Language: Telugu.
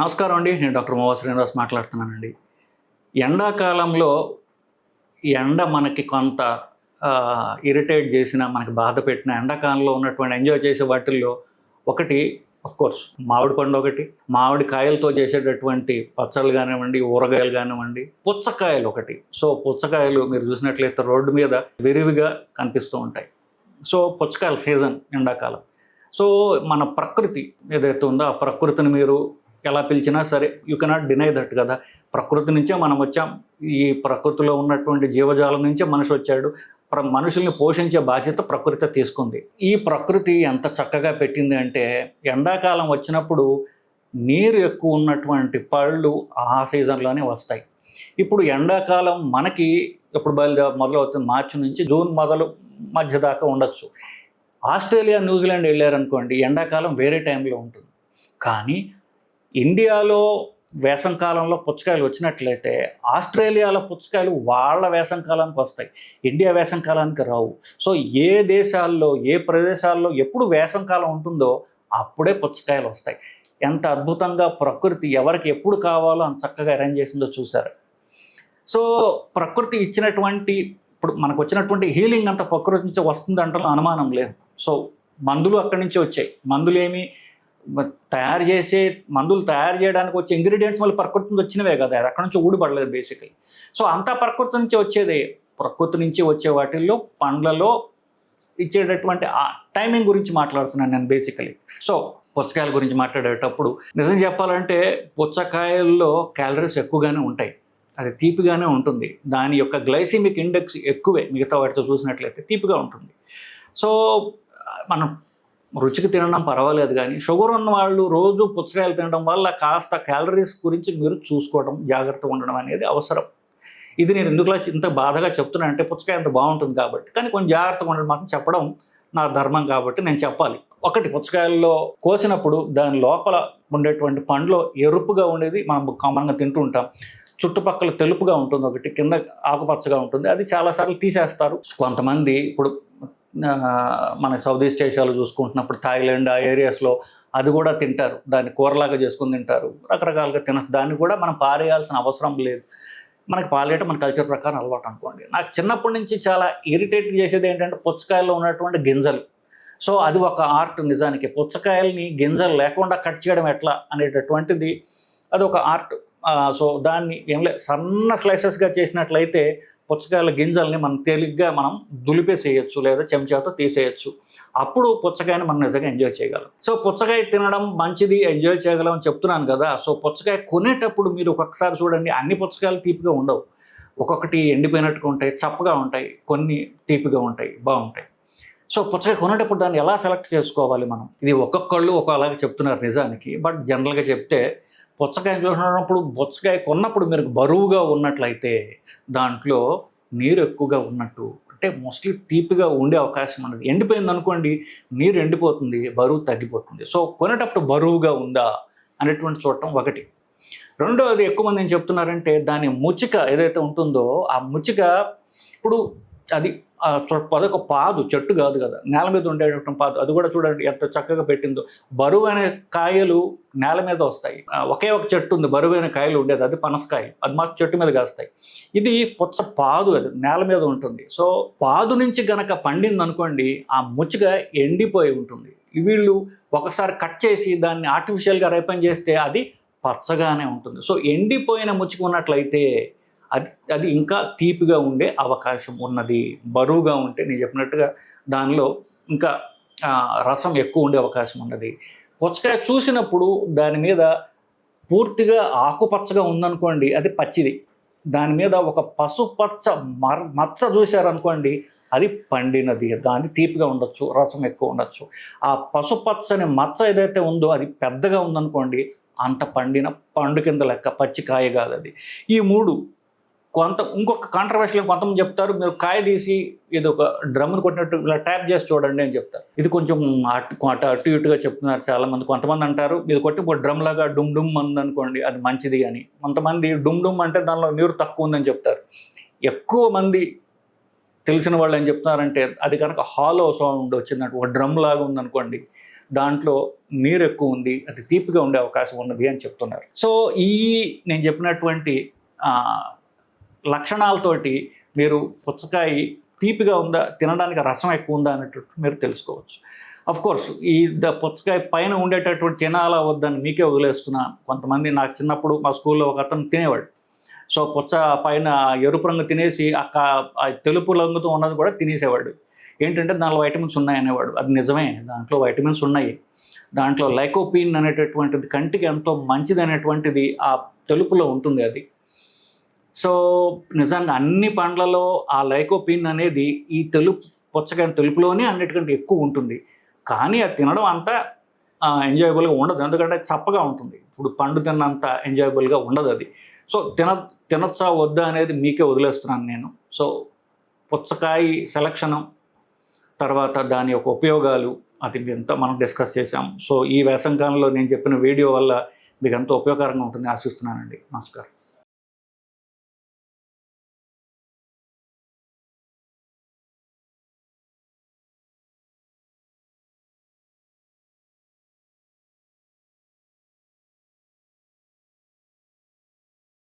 నమస్కారం అండి. నేను డాక్టర్ మోవా శ్రీనివాస్ మాట్లాడుతున్నానండి. ఎండాకాలంలో ఎండ మనకి కొంత ఇరిటేట్ చేసిన మనకి బాధ పెట్టిన ఎండాకాలంలో ఉన్నటువంటి ఎంజాయ్ చేసే వాటిల్లో ఒకటి కోర్స్ మామిడి పండు ఒకటి మామిడి కాయలతో చేసేటటువంటి పచ్చళ్ళు కానివ్వండి ఊరగాయలు కానివ్వండి పుచ్చకాయలు ఒకటి. సో పుచ్చకాయలు మీరు చూసినట్లయితే రోడ్డు మీద విరివిగా కనిపిస్తూ ఉంటాయి. సో పుచ్చకాయల సీజన్ ఎండాకాలం. సో మన ప్రకృతి ఏదైతే ఉందో ఆ ప్రకృతిని మీరు ఎలా పిలిచినా సరే యూ కెనాట్ డినై దట్ కదా. ప్రకృతి నుంచే మనం వచ్చాం. ఈ ప్రకృతిలో ఉన్నటువంటి జీవజాలం నుంచే మనిషి వచ్చాడు. ప్ర మనుషుల్ని పోషించే బాధ్యత ప్రకృతి తీసుకుంది. ఈ ప్రకృతి ఎంత చక్కగా పెట్టింది అంటే ఎండాకాలం వచ్చినప్పుడు నీరు ఎక్కువ ఉన్నటువంటి పళ్ళు ఆ సీజన్లోనే వస్తాయి. ఇప్పుడు ఎండాకాలం మనకి ఎప్పుడు బయలుదే మొదలవుతుంది? మార్చి నుంచి జూన్ మొదలు మధ్య దాకా ఉండొచ్చు. ఆస్ట్రేలియా న్యూజిలాండ్ వెళ్ళారనుకోండి ఎండాకాలం వేరే టైంలో ఉంటుంది. కానీ ఇండియాలో వేసంకాలంలో పుచ్చకాయలు వచ్చినట్లయితే ఆస్ట్రేలియాలో పుచ్చకాయలు వాళ్ళ వేసంకాలానికి వస్తాయి. ఇండియా వేసంకాలానికి రావు. సో ఏ దేశాల్లో ఏ ప్రదేశాల్లో ఎప్పుడు వేసంకాలం ఉంటుందో అప్పుడే పుచ్చకాయలు వస్తాయి. ఎంత అద్భుతంగా ప్రకృతి ఎవరికి ఎప్పుడు కావాలో అంత చక్కగా అరేంజ్ చేసిందో చూసారు సో ప్రకృతి ఇచ్చినటువంటి ఇప్పుడు మనకు వచ్చినటువంటి హీలింగ్ అంతా ప్రకృతి నుంచి వస్తుందంటే అనుమానం లేదు. సో మందులు అక్కడి నుంచి వచ్చాయి. మందులు తయారు చేసే మందులు తయారు చేయడానికి వచ్చే ఇంగ్రీడియంట్స్ మళ్ళీ ప్రకృతి నుంచి వచ్చినవే కదా. అక్కడ నుంచి ఊడిపడలేదు బేసికలీ సో అంతా ప్రకృతి నుంచి వచ్చేదే. ప్రకృతి నుంచి వచ్చే వాటిల్లో పండ్లలో ఇచ్చేటటువంటి ఆ టైమింగ్ గురించి మాట్లాడుతున్నాను నేను బేసికలీ సో పుచ్చకాయల గురించి మాట్లాడేటప్పుడు నిజం చెప్పాలంటే పుచ్చకాయల్లో క్యాలరీస్ ఎక్కువగానే ఉంటాయి. అది తీపిగానే ఉంటుంది. దాని యొక్క గ్లైసిమిక్ ఇండెక్స్ ఎక్కువే. మిగతా వాటితో చూసినట్లయితే తీపిగా ఉంటుంది. సో మనం రుచికి తినడం పర్వాలేదు కానీ షుగర్ ఉన్న వాళ్ళు రోజు పుచ్చకాయలు తినడం వల్ల కాస్త క్యాలరీస్ గురించి మీరు చూసుకోవడం జాగ్రత్తగా ఉండడం అనేది అవసరం. ఇది నేను ఎందుకులా ఇంత బాధగా చెప్తున్నా అంటే పుచ్చకాయ అంత బాగుంటుంది కాబట్టి. కానీ కొంచెం జాగ్రత్తగా ఉండడం మాత్రం చెప్పడం నా ధర్మం కాబట్టి నేను చెప్పాలి. ఒకటి పుచ్చకాయల్లో కోసినప్పుడు దాని లోపల ఉండేటువంటి పండ్లో ఎరుపుగా ఉండేది మనం కామన్గా తింటూ ఉంటాం. చుట్టుపక్కల తెలుపుగా ఉంటుంది ఒకటి కింద ఆకుపచ్చగా ఉంటుంది. అది చాలాసార్లు తీసేస్తారు. కొంతమంది ఇప్పుడు మన సౌత్ ఈస్ట్ ఏషియాలో చూసుకుంటున్నప్పుడు థాయిలాండ్ ఆ ఏరియాస్లో అది కూడా తింటారు. దాన్ని కూరలాగా చేసుకుని తింటారు. రకరకాలుగా తిన దాన్ని కూడా మనం పారేయాల్సిన అవసరం లేదు. మనకి పాలేయటం మన కల్చర్ ప్రకారం అలవాటు అనుకోండి. నాకు చిన్నప్పటి నుంచి చాలా ఇరిటేట్ చేసేది ఏంటంటే పుచ్చకాయల్లో ఉన్నటువంటి గింజలు. సో అది ఒక ఆర్ట్ నిజానికి. పుచ్చకాయల్ని గింజలు లేకుండా కట్ చేయడం ఎట్లా అనేటటువంటిది అది ఒక ఆర్ట్ సో దాన్ని ఏం లే సన్న స్లైసెస్గా చేసినట్లయితే పుచ్చకాయల గింజల్ని మనం తేలిగ్గా మనం దులిపేసేయచ్చు లేదా చెంచాతో తీసేయచ్చు. అప్పుడు పుచ్చకాయని మనం నిజంగా ఎంజాయ్ చేయగలం. సో పుచ్చకాయ తినడం మంచిది ఎంజాయ్ చేయగలం అని చెప్తున్నాను కదా. సో పుచ్చకాయ కొనేటప్పుడు మీరు ఒక్కొక్కసారి చూడండి అన్ని పుచ్చకాయలు తీపిగా ఉండవు. ఒక్కొక్కటి ఎండిపోయినట్టుగా ఉంటాయి చప్పగా ఉంటాయి కొన్ని తీపిగా ఉంటాయి బాగుంటాయి. సో పుచ్చకాయ కొనేటప్పుడు దాన్ని ఎలా సెలెక్ట్ చేసుకోవాలి మనం? ఇది ఒక్కొక్కళ్ళు ఒకలాగా చెప్తున్నారు నిజానికి బట్ జనరల్గా చెప్తే పుచ్చకాయ చూసినప్పుడు పుచ్చకాయ కొన్నప్పుడు మీరు బరువుగా ఉన్నట్లయితే దాంట్లో నీరు ఎక్కువగా ఉన్నట్టు అంటే మోస్ట్లీ తీపిగా ఉండే అవకాశం ఉన్నది. ఎండిపోయింది అనుకోండి నీరు ఎండిపోతుంది బరువు తగ్గిపోతుంది. సో కొనేటప్పుడు బరువుగా ఉందా అనేటువంటి చూడటం ఒకటి. రెండోది ఎక్కువ మంది ఏం చెప్తున్నారంటే దాని ముచిక ఏదైతే ఉంటుందో ఆ ముచిక ఇప్పుడు అది ఆ అదొక పాదు చెట్టు కాదు కదా. నేల మీద ఉండేటటువంటి పాదు. అది కూడా చూడండి ఎంత చక్కగా పెట్టిందో. బరువైన కాయలు నేల మీద వస్తాయి. ఒకే ఒక చెట్టు ఉంది బరువైన కాయలు ఉండేది. అది పనసకాయలు అది మాకు చెట్టు మీద కాస్తాయి. ఇది పుచ్చ పాదు అది నేల మీద ఉంటుంది. సో పాదు నుంచి గనక పండింది అనుకోండి ఆ ముచ్చుగా ఎండిపోయి ఉంటుంది. వీళ్ళు ఒకసారి కట్ చేసి దాన్ని ఆర్టిఫిషియల్గా రైపన్ చేస్తే అది పచ్చగానే ఉంటుంది. సో ఎండిపోయిన ముచ్చుకున్నట్లయితే అది అది ఇంకా తీపిగా ఉండే అవకాశం ఉన్నది. బరువుగా ఉంటే నేను చెప్పినట్టుగా దానిలో ఇంకా రసం ఎక్కువ ఉండే అవకాశం ఉన్నది. పుచ్చకాయ చూసినప్పుడు దాని మీద పూర్తిగా ఆకుపచ్చగా ఉందనుకోండి అది పచ్చిది. దాని మీద ఒక పసుపచ్చ మర మచ్చ చూశారనుకోండి అది పండినది. దాన్ని తీపిగా ఉండొచ్చు రసం ఎక్కువ ఉండొచ్చు. ఆ పసుపచ్చని మచ్చ ఏదైతే ఉందో అది పెద్దగా ఉందనుకోండి అంత పండిన పండు కింద లెక్క పచ్చికాయ కాదు అది. ఈ మూడు కొంత ఇంకొక కాంట్రవర్షియల్ కొంతమంది చెప్తారు మీరు కాయ తీసి ఇది ఒక డ్రమ్ను కొట్టినట్టు ఇలా ట్యాప్ చేసి చూడండి అని చెప్తారు. ఇది కొంచెం అటు అటు అటు ఇటుగా చెప్తున్నారు చాలామంది. కొంతమంది అంటారు ఇది కొట్టి ఒక డ్రమ్ లాగా డుమ్ డుమ్ అంది అనుకోండి అది మంచిది అని. కొంతమంది డుమ్ డుమ్ అంటే దానిలో నీరు తక్కువ ఉందని చెప్తారు. ఎక్కువ మంది తెలిసిన వాళ్ళు ఏం చెప్తున్నారంటే అది కనుక హాలో సౌండ్ వచ్చిందంటే ఒక డ్రమ్ లాగా ఉందనుకోండి దాంట్లో నీరు ఎక్కువ ఉంది అది తీపిగా ఉండే అవకాశం ఉన్నది అని చెప్తున్నారు. సో ఈ నేను చెప్పినటువంటి లక్షణాలతోటి మీరు పుచ్చకాయ తీపిగా ఉందా తినడానికి రసం ఎక్కువ ఉందా అనేటట్టు మీరు తెలుసుకోవచ్చు. అఫ్ కోర్స్ ఈ ద పుచ్చకాయ పైన ఉండేటటువంటి తినాలా వద్దని మీకే వదిలేస్తున్నాను కొంతమంది నాకు చిన్నప్పుడు మా స్కూల్లో ఒక అతను తినేవాడు. సో పుచ్చ పైన ఎరుపు రంగు తినేసి అక్క ఆ తెలుపు రంగుతో ఉన్నది కూడా తినేసేవాడు. ఏంటంటే దానిలో వైటమిన్స్ ఉన్నాయి అనేవాడు. అది నిజమే. దాంట్లో వైటమిన్స్ ఉన్నాయి. దాంట్లో లైకోపీన్ అనేటటువంటిది కంటికి ఎంతో మంచిది అనేటువంటిది ఆ తెలుపులో ఉంటుంది అది. సో నిజంగా అన్ని పండ్లలో ఆ లైకోపిన్ అనేది ఈ తెలుపు పుచ్చకాయ తెలుపులోనే అన్నిటికంటే ఎక్కువ ఉంటుంది. కానీ అది తినడం అంత ఎంజాయబుల్గా ఉండదు. ఎందుకంటే చప్పగా ఉంటుంది. ఇప్పుడు పండు తిన్నంత ఎంజాయబుల్గా ఉండదు అది. సో తిన తినచ్చా వద్దా అనేది మీకే వదిలేస్తున్నాను నేను. సో పుచ్చకాయ సెలక్షను తర్వాత దాని యొక్క ఉపయోగాలు అది ఎంత మనం డిస్కస్ చేసాం సో ఈ వేసంకాలంలో నేను చెప్పిన వీడియో వల్ల మీకు ఎంతో ఉపయోగకరంగా ఉంటుంది ఆశిస్తున్నానండి. నమస్కారం.